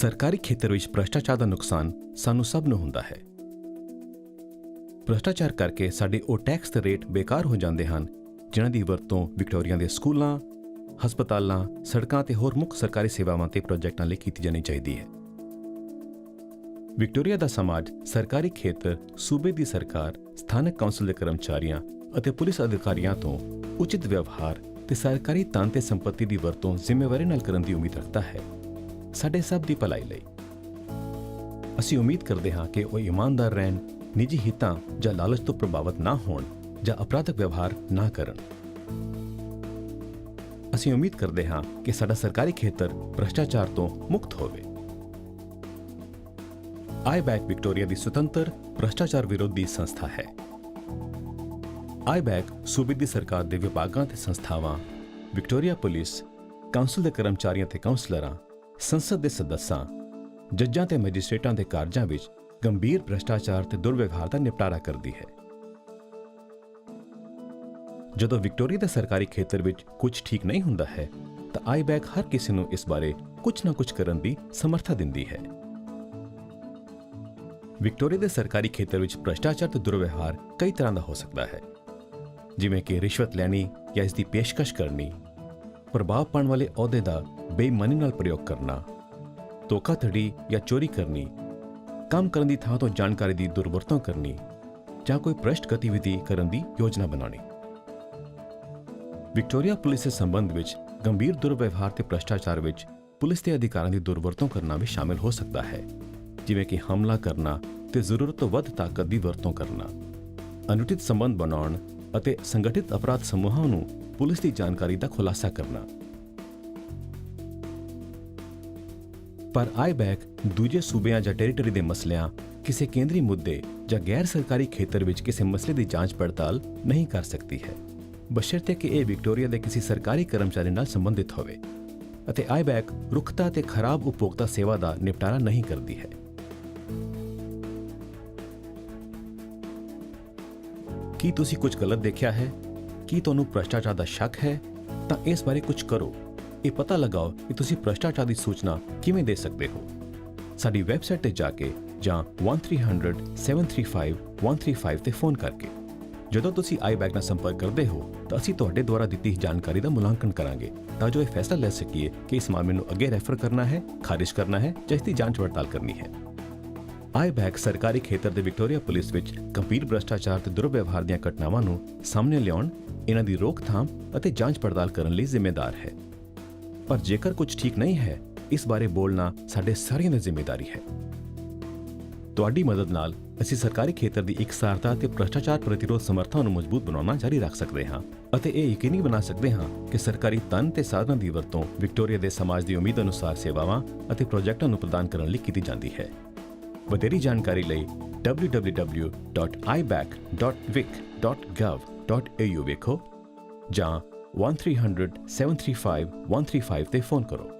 ਸਰਕਾਰੀ ਖੇਤਰ ਵਿੱਚ ਭ੍ਰਸ਼ਟਾਚਾਰ ਦਾ ਨੁਕਸਾਨ ਸਾਨੂੰ ਸਭ ਨੂੰ ਹੁੰਦਾ ਹੈ। ਭ੍ਰਸ਼ਟਾਚਾਰ ਕਰਕੇ ਸਾਡੇ ਉਹ ਟੈਕਸ ਦੇ ਰੇਟ ਬੇਕਾਰ ਹੋ ਜਾਂਦੇ ਹਨ, ਜਿਨ੍ਹਾਂ ਦੀ ਵਰਤੋਂ ਵਿਕਟੋਰੀਆ ਦੇ ਸਕੂਲਾਂ, ਹਸਪਤਾਲਾਂ, ਸੜਕਾਂ ਤੇ ਹੋਰ ਮੁੱਖ ਸਰਕਾਰੀ ਸੇਵਾਵਾਂ ਤੇ ਪ੍ਰੋਜੈਕਟਾਂ ਲਈ ਕੀਤੀ ਜਾਣੀ ਚਾਹੀਦੀ ਹੈ। ਵਿਕਟੋਰੀਆ ਦਾ ਸਮਾਜ ਸਰਕਾਰੀ ਖੇਤਰ, ਸੂਬੇ ਦੀ ਸਰਕਾਰ, ਸਥਾਨਕ ਕੌਂਸਲ ਦੇ ਕਰਮਚਾਰੀਆਂ ਅਤੇ ਪੁਲਿਸ ਅਧਿਕਾਰੀਆਂ ਤੋਂ ਉਚਿਤ ਵਿਵਹਾਰ ਤੇ ਸਰਕਾਰੀ ਧਨ ਤੇ ਸੰਪਤੀ ਦੀ ਵਰਤੋਂ ਜ਼ਿੰਮੇਵਾਰੀ ਨਾਲ ਕਰਨ ਦੀ ਉਮੀਦ ਰੱਖਦਾ ਹੈ। ਸਾਡੇ ਸਭ ਦੀ ਭਲਾਈ ਲਈ। ਅਸੀਂ ਉਮੀਦ ਕਰਦੇ ਹਾਂ ਕਿ ਉਹ ਇਮਾਨਦਾਰ ਰਹਿਣ, ਨਿੱਜੀ ਹਿੱਤਾਂ ਜਾਂ ਲਾਲਚ ਤੋਂ ਪ੍ਰਭਾਵਿਤ ਨਾ ਹੋਣ ਜਾਂ ਅਪਰਾਧਕ ਵਿਵਹਾਰ ਨਾ ਕਰਨ। ਅਸੀਂ ਉਮੀਦ ਕਰਦੇ ਹਾਂ ਕਿ ਸਾਡਾ ਸਰਕਾਰੀ ਖੇਤਰ ਭ੍ਰਸ਼ਟਾਚਾਰ ਤੋਂ ਮੁਕਤ ਹੋਵੇ। ਆਈਬੈਕ ਵਿਕਟੋਰੀਆ ਦੀ ਸੁਤੰਤਰ ਭ੍ਰਸ਼ਟਾਚਾਰ ਵਿਰੋਧੀ ਸੰਸਥਾ ਹੈ। ਆਈਬੈਕ ਸੂਬੇ ਦੀ ਸਰਕਾਰ ਦੇ ਵਿਭਾਗਾਂ ਤੇ ਸੰਸਥਾਵਾਂ, ਵਿਕਟੋਰੀਆ ਪੁਲਿਸ ਕਾਉਂਸਲ ਦੇ ਕਰਮਚਾਰੀਆਂ ਤੇ ਕਾਉਂਸਲਰਾਂ ਸੰਸਦ ਦੇ ਸਦੱਸਾਂ, ਜੱਜਾਂ ਤੇ ਮੈਜਿਸਟ੍ਰੇਟਾਂ ਦੇ ਕਾਰਜਾਂ ਵਿੱਚ ਗੰਭੀਰ ਭ੍ਰਸ਼ਟਾਚਾਰ ਤੇ ਦੁਰਵਿਵਹਾਰ ਦਾ ਨਿਪਟਾਰਾ ਕਰਦੀ ਹੈ। ਜਦੋਂ ਵਿਕਟੋਰੀਆ ਦੇ ਸਰਕਾਰੀ ਖੇਤਰ ਵਿੱਚ ਕੁਝ ਠੀਕ ਨਹੀਂ ਹੁੰਦਾ ਹੈ, ਤਾਂ ਆਈਬੈਕ ਹਰ ਕਿਸੇ ਨੂੰ ਇਸ ਬਾਰੇ ਕੁਝ ਨਾ ਕੁਝ ਕਰਨ ਦੀ ਸਮਰੱਥਾ ਦਿੰਦੀ ਹੈ। ਵਿਕਟੋਰੀਆ ਦੇ ਸਰਕਾਰੀ ਖੇਤਰ ਵਿੱਚ ਭ੍ਰਸ਼ਟਾਚਾਰ ਤੇ ਦੁਰਵਿਵਹਾਰ ਕਈ ਤਰ੍ਹਾਂ ਦਾ ਹੋ ਸਕਦਾ ਹੈ। ਜਿਵੇਂ ਕਿ ਰਿਸ਼ਵਤ ਲੈਣੀ ਜਾਂ ਇਸ ਦੀ ਪੇਸ਼ਕਸ਼ ਕਰਨੀ, ਪ੍ਰਭਾਵ ਪਾਉਣ ਵਾਲੇ ਅਹੁਦੇ ਦਾ ਬੇਈਮਾਨੀ ਨਾਲ ਪ੍ਰਯੋਗ ਕਰਨਾ, ਧੋਖਾਧੜੀ ਜਾਂ ਚੋਰੀ ਕਰਨੀ, ਕੰਮ ਕਰਨ ਦੀ ਥਾਂ ਤੋਂ ਜਾਣਕਾਰੀ ਦੀ ਦੁਰਵਰਤੋਂ ਕਰਨੀ ਜਾਂ ਕੋਈ ਭ੍ਰਸ਼ਟ ਗਤੀਵਿਧੀ ਕਰਨ ਦੀ ਯੋਜਨਾ ਬਣਾਉਣੀ। ਵਿਕਟੋਰੀਆ ਪੁਲਿਸ ਦੇ ਸੰਬੰਧ ਵਿੱਚ ਗੰਭੀਰ ਦੁਰਵਿਵਹਾਰ ਤੇ ਭ੍ਰਸ਼ਟਾਚਾਰ ਵਿੱਚ ਪੁਲਿਸ ਦੇ ਅਧਿਕਾਰਾਂ ਦੀ ਦੁਰਵਰਤੋਂ ਕਰਨਾ ਵੀ ਸ਼ਾਮਿਲ ਹੋ ਸਕਦਾ ਹੈ, ਜਿਵੇਂ ਕਿ ਹਮਲਾ ਕਰਨਾ ਤੇ ਜ਼ਰੂਰਤ ਤੋਂ ਵੱਧ ਤਾਕਤ ਦੀ ਵਰਤੋਂ ਕਰਨਾ। ਅਨੁਚਿਤ ਸੰਬੰਧ ਬਣਾਉਣ ਅਤੇ ਸੰਗਠਿਤ ਅਪਰਾਧ ਸਮੂਹਾਂ ਨੂੰ ਪੁਲਿਸ ਦੀ ਜਾਣਕਾਰੀ ਦਾ ਖੁਲਾਸਾ ਕਰਨਾ। ਪਰ ਆਈਬੈਕ ਦੂਜੇ ਸੂਬਿਆਂ ਜਾਂ ਟੈਰੀਟਰੀ ਦੇ ਮਸਲਿਆਂ, ਕਿਸੇ ਕੇਂਦਰੀ ਮੁੱਦੇ ਜਾਂ ਗੈਰ ਸਰਕਾਰੀ ਖੇਤਰ ਵਿੱਚ ਕਿਸੇ ਮਸਲੇ ਦੀ ਜਾਂਚ ਪੜਤਾਲ ਨਹੀਂ ਕਰ ਸਕਦੀ ਹੈ। ਬਸ਼ਰਤੇ ਕਿ ਇਹ ਵਿਕਟੋਰੀਆ ਦੇ ਕਿਸੇ ਸਰਕਾਰੀ ਕਰਮਚਾਰੀ ਨਾਲ ਸੰਬੰਧਿਤ ਹੋਵੇ ਅਤੇ ਆਈਬੈਕ ਰੁੱਖਤਾ ਤੇ ਖਰਾਬ ਉਪਭੋਗਤਾ ਸੇਵਾ ਦਾ ਨਿਪਟਾਰਾ ਨਹੀਂ ਕਰਦੀ ਹੈ। ਕੀ ਤੁਸੀਂ ਕੁਝ ਗਲਤ ਦੇਖਿਆ ਹੈ? ਕੀ ਤੁਹਾਨੂੰ ਭ੍ਰਸ਼ਟਾਚਾਰ ਦਾ ਸ਼ੱਕ ਹੈ? ਤਾਂ ਇਸ ਬਾਰੇ ਕੁਝ ਕਰੋ। ਇਹ ਪਤਾ ਲਗਾਓ ਕਿ ਤੁਸੀਂ ਭ੍ਰਸ਼ਟਾਚਾਰ ਦੀ ਸੂਚਨਾ ਕਿਵੇਂ ਦੇ ਸਕਦੇ ਹੋ। ਸਾਡੀ ਵੈਬਸਾਈਟ ਤੇ ਜਾ ਕੇ ਜਾਂ 1300 735 135 ਤੇ ਫੋਨ ਕਰਕੇ। ਜਦੋਂ ਤੁਸੀਂ ਆਈਬੈਕ ਨਾਲ ਸੰਪਰਕ ਕਰਦੇ ਹੋ, ਤਾਂ ਅਸੀਂ ਤੁਹਾਡੇ ਦੁਆਰਾ ਦਿੱਤੀ ਜਾਣਕਾਰੀ ਦਾ ਮੁਲਾਂਕਣ ਕਰਾਂਗੇ। ਤਾਂ ਜੋ ਇਹ ਫੈਸਲਾ ਲੈ ਸਕੀਏ ਕਿ ਇਸ ਮਾਮਲੇ ਨੂੰ ਅੱਗੇ ਰੈਫਰ ਕਰਨਾ ਹੈ, ਖਾਰਿਜ ਕਰਨਾ ਹੈ ਜਾਂ ਇਸ ਦੀ ਜਾਂਚ ਪੜਤਾਲ ਕਰਨੀ ਹੈ। ਆਈਬੈਕ ਸਰਕਾਰੀ ਖੇਤਰ ਦੇ ਵਿਕਟੋਰੀਆ ਪੁਲਿਸ ਵਿੱਚ ਗੰਭੀਰ ਭ੍ਰਸ਼ਟਾਚਾਰ ਤੇ ਦੁਰਵਿਵਹਾਰ ਦੀਆਂ ਘਟਨਾਵਾਂ ਨੂੰ ਸਾਹਮਣੇ ਲਿਆਉਣ, ਇਹਨਾਂ ਦੀ ਰੋਕਥਾਮ ਅਤੇ ਜਾਂਚ ਪੜਤਾਲ ਕਰਨ ਲਈ ਜ਼ਿੰਮੇਦਾਰ ਹੈ। ਪਰ ਜੇਕਰ ਕੁਝ ਠੀਕ ਨਹੀਂ ਹੈ, ਇਸ ਬਾਰੇ ਬੋਲਣਾ ਸਾਡੇ ਸਾਰਿਆਂ ਦੀ ਜ਼ਿੰਮੇਵਾਰੀ ਹੈ। ਤੁਹਾਡੀ ਮਦਦ ਨਾਲ ਅਸੀਂ ਸਰਕਾਰੀ ਖੇਤਰ ਦੀ ਇਕਸਾਰਤਾ ਤੇ ਭ੍ਰਸ਼ਟਾਚਾਰ ਪ੍ਰਤੀਰੋਧ ਸਮਰਥਾ ਨੂੰ ਮਜ਼ਬੂਤ ਬਣਾਉਣਾ ਜਾਰੀ ਰੱਖ ਸਕਦੇ ਹਾਂ ਅਤੇ ਇਹ ਯਕੀਨੀ ਬਣਾ ਸਕਦੇ ਹਾਂ ਕਿ ਸਰਕਾਰੀ ਤਨ ਤੇ ਸਾਧਨਾਂ ਦੀ ਵਰਤੋਂ ਵਿਕਟੋਰੀਆ ਦੇ ਸਮਾਜ ਦੀ ਉਮੀਦ ਅਨੁਸਾਰ ਸੇਵਾਵਾਂ ਅਤੇ ਪ੍ਰੋਜੈਕਟਾਂ ਨੂੰ ਪ੍ਰਦਾਨ ਕਰਨ ਲਈ ਕੀਤੀ ਜਾਂਦੀ ਹੈ। ਵਧੇਰੀ ਜਾਣਕਾਰੀ ਲਈ www.ibac.vic.gov.au ਵੇਖੋ ਜਾਂ 1300 735 135 ਤੇ ਫੋਨ ਕਰੋ।